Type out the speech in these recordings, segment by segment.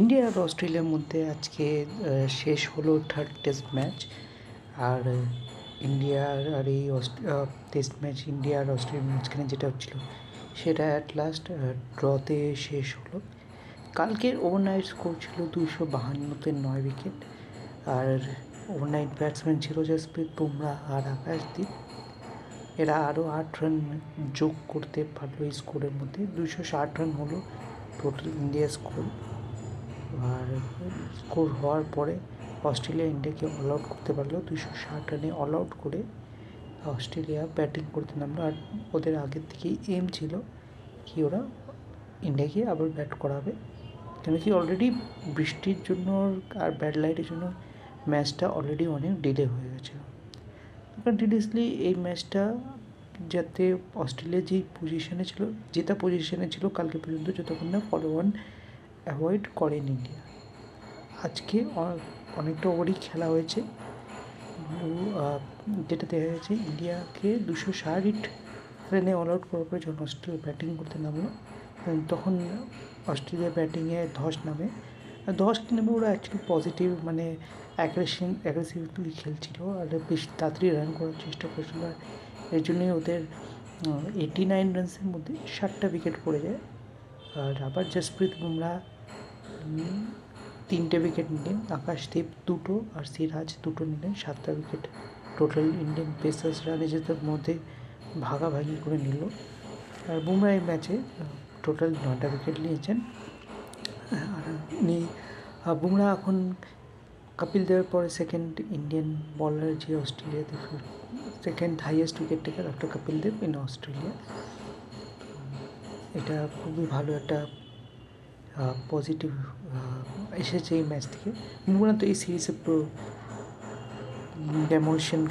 India আর অস্ট্রেলিয়ার মধ্যে আজকে শেষ হলো থার্ড টেস্ট ম্যাচ আর ইন্ডিয়ার আর এই টেস্ট ম্যাচ ইন্ডিয়া আর অস্ট্রেলিয়ার মাঝখানে যেটা হচ্ছিল সেটা অ্যাট লাস্ট ড্রতে শেষ হলো। কালকের ওভারনাইট স্কোর ছিল দুশো বাহান্নতে নয় উইকেট আর ওভারনাইট ব্যাটসম্যান ছিল জসপ্রীত বুমরা আর আকাশদীপ এরা আরও আট রান যোগ করতে পারল এই স্কোরের মধ্যে। দুশো ষাট রান হলো টোটাল ইন্ডিয়া স্কোর আর স্কোর হওয়ার পরে অস্ট্রেলিয়া ইন্ডিয়াকে অল আউট করতে পারল দুশো ষাট রানে অল আউট করে অস্ট্রেলিয়া ব্যাটিং করতে নামলো। আর ওদের আগের থেকেই এম ছিল কি ওরা ইন্ডিয়াকে আবার ব্যাট করাবে। কেন কি অলরেডি বৃষ্টির জন্য আর ব্যাড লাইটের জন্য ম্যাচটা অলরেডি অনেক ডিলে হয়ে গেছে কন্টিনিউসলি এই ম্যাচটা যাতে অস্ট্রেলিয়া যেই পজিশনে ছিল, যেটা পজিশনে ছিল কালকে পর্যন্ত যতক্ষণ না ফলো ওয়ান অ্যাভয়েড করেন ইন্ডিয়া। আজকে অনেকটা ওভারই খেলা হয়েছে। যেটা দেখা গেছে ইন্ডিয়াকে দুশো ষাট রানে অল আউট করার পরে যখন অস্ট্রেলিয়া ব্যাটিং করতে নামলো তখন অস্ট্রেলিয়া ব্যাটিংয়ে ধস নামে। আর ধস নেমে ওরা অ্যাকচুয়ালি পজিটিভ মানে অ্যাগ্রেশন অ্যাগ্রেসিভলি খেলছিল আর বেশি তাড়াতাড়ি রান করার চেষ্টা করছিল। আর এর জন্যই ওদের এইটি নাইন রানসের মধ্যে ষাটটা উইকেট পড়ে যায়। আর আবার জসপ্রীত বুমরা তিনটে উইকেট নিলেন আকাশদীপ দুটো আর সিরাজ দুটো নিলেন সাতটা উইকেট টোটাল ইন্ডিয়ান পেসার্সরা নিজেদের মধ্যে ভাগাভাগি করে নিল। আর বুমরা এই ম্যাচে টোটাল নটা উইকেট নিয়েছেন। আর উনি বুমরা এখন কপিল দেবের পরে সেকেন্ড ইন্ডিয়ান বলার যে অস্ট্রেলিয়াতে second highest wicket taker after Kapil Dev in Australia. এটা খুবই ভালো একটা পজিটিভ এসেছে এই ম্যাচ থেকে। বুমরা তো এই সিরিজে পুরো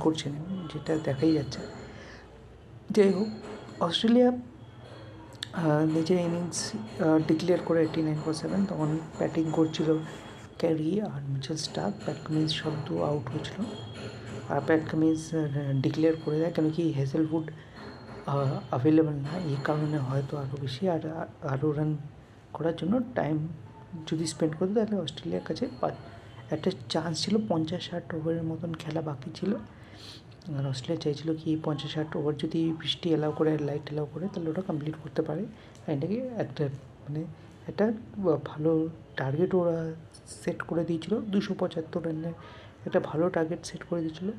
করছেন, যেটা দেখাই যাচ্ছে। যাই হোক, অস্ট্রেলিয়া নিজের ইনিংস ডিক্লেয়ার করে এইটি নাইন ফোর সেভেন তখন ব্যাটিং করছিল ক্যারি আর মিচেল স্টার্ক প্যাট কামিন্স সদ্য আউট হয়েছিল। আর প্যাট কামিন্স ডিক্লেয়ার করে দেয়, কেন কি হেজেলউড অ্যাভেলেবেল না। এই কারণে হয়তো আরও বেশি, আর আরও রান করার জন্য টাইম যদি স্পেন্ড করতো, তাহলে অস্ট্রেলিয়ার কাছে একটা চান্স ছিল পঞ্চাশ ষাট ওভারের মতন খেলা বাকি ছিল। আর অস্ট্রেলিয়া চাইছিল কি পঞ্চাশ ষাট ওভার যদি বৃষ্টি অ্যালাউ করে লাইট অ্যালাউ করে, তাহলে ওটা কমপ্লিট করতে পারে। আর এটাকে একটা মানে একটা ভালো টার্গেট ওরা সেট করে দিয়েছিল। দুশো পঁচাত্তর রানের একটা ভালো টার্গেট সেট করে দিয়েছিল।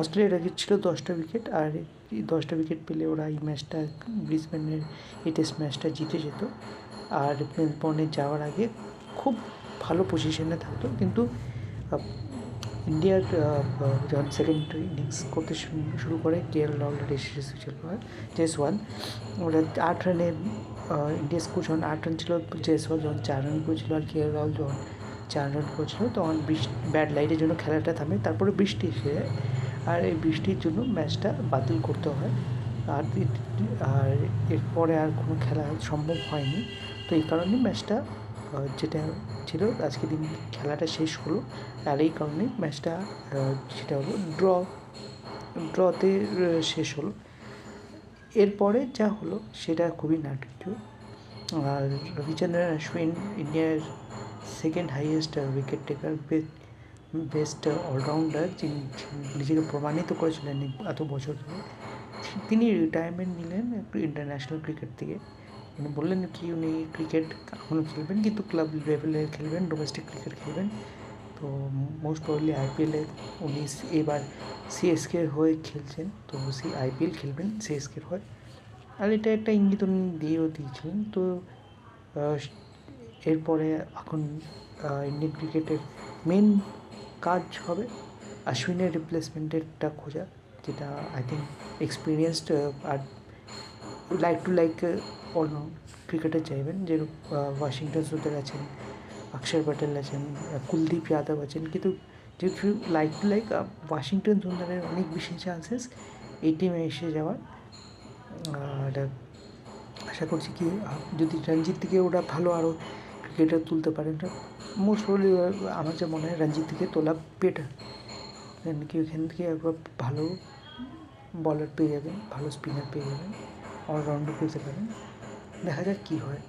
অস্ট্রেলিয়ার টার্গেট ছিল দশটা উইকেট আর দশটা উইকেট পেলে ওরা এই ম্যাচটা ব্রিসবেনের এই টেস্ট ম্যাচটা জিতে যেত। আর মেলবোর্নে যাওয়ার আগে খুব ভালো পজিশনে থাকতো। কিন্তু ইন্ডিয়ার যখন সেকেন্ড ইনিংস করতে শুরু- করে কেএল অলরেডি শেষ জেস ওয়ান ওরা আট রানে ইন্ডিয়া স্কোর যখন আট রান ছিল জেস ওয়ান যখন চার রান করেছিল আর কেএল রাহুল যখন চার রান করেছিল, তখন বৃষ্টি ব্যাড লাইটের জন্য খেলাটা থামে, তারপরে বৃষ্টি এসে যায়। আর এই বৃষ্টির জন্য ম্যাচটা বাতিল করতে হয়। আর আর এরপরে আর কোনো খেলা সম্ভব হয়নি। তো এই কারণে ম্যাচটা যেটা ছিল আজকে দিন খেলাটা শেষ হলো। আর এই কারণে ম্যাচটা যেটা হলো ড্র, ড্রতে শেষ হলো। এরপরে যা হলো, সেটা খুবই নাটকীয়। আর রবিচন্দ্রন অশ্বিন ইন্ডিয়ার second highest wicket taker best all rounder যিনি নিজেকে প্রমাণিত করেছিলেন এত বছর ধরে, তিনি রিটায়ারমেন্ট নিলেন ইন্টারন্যাশনাল ক্রিকেট থেকে। উনি বললেন কি উনি ক্রিকেট এখনও খেলবেন, কিন্তু ক্লাব লেভেলে খেলবেন ডোমেস্টিক ক্রিকেট খেলবেন। তো মোস্ট প্রবলি আইপিএলে উনি এবার সিএসকের হয়ে খেলছেন, তো সি আইপিএল খেলবেন সিএসকের হয়ে। আর এটা একটা ইঙ্গিত উনি দিয়েও দিয়েছিলেন। তো এরপরে এখন ইন্ডিয়ান ক্রিকেটের মেন কাজ হবে অশ্বিনের রিপ্লেসমেন্টেরটা খোঁজা, যেটা আই থিঙ্ক এক্সপিরিয়েন্সড আর লাইক টু লাইক অন্য ক্রিকেটার চাইবেন যে ওয়াশিংটন সুন্দর আছেন, অক্ষর প্যাটেল আছেন কুলদীপ যাদব আছেন, কিন্তু যেহেতু লাইক টু লাইক ওয়াশিংটন সুন্দরের অনেক বেশি চান্সেস এই টিমে এসে যাওয়ার। আর আশা করছি কি যদি রঞ্জিত থেকে ওরা ভালো আরও ক্রিকেটার তুলতে পারেন মোস্ট প্রবলি আমার যা মনে হয় রঞ্জিত থেকে তোলা বেটার কেন কি, ওখান থেকে একবার ভালো বলার পেয়ে যাবেন, ভালো স্পিনার পেয়ে যাবেন। অলরাউন্ডার পেতে পারেন দেখা যাক কী হয়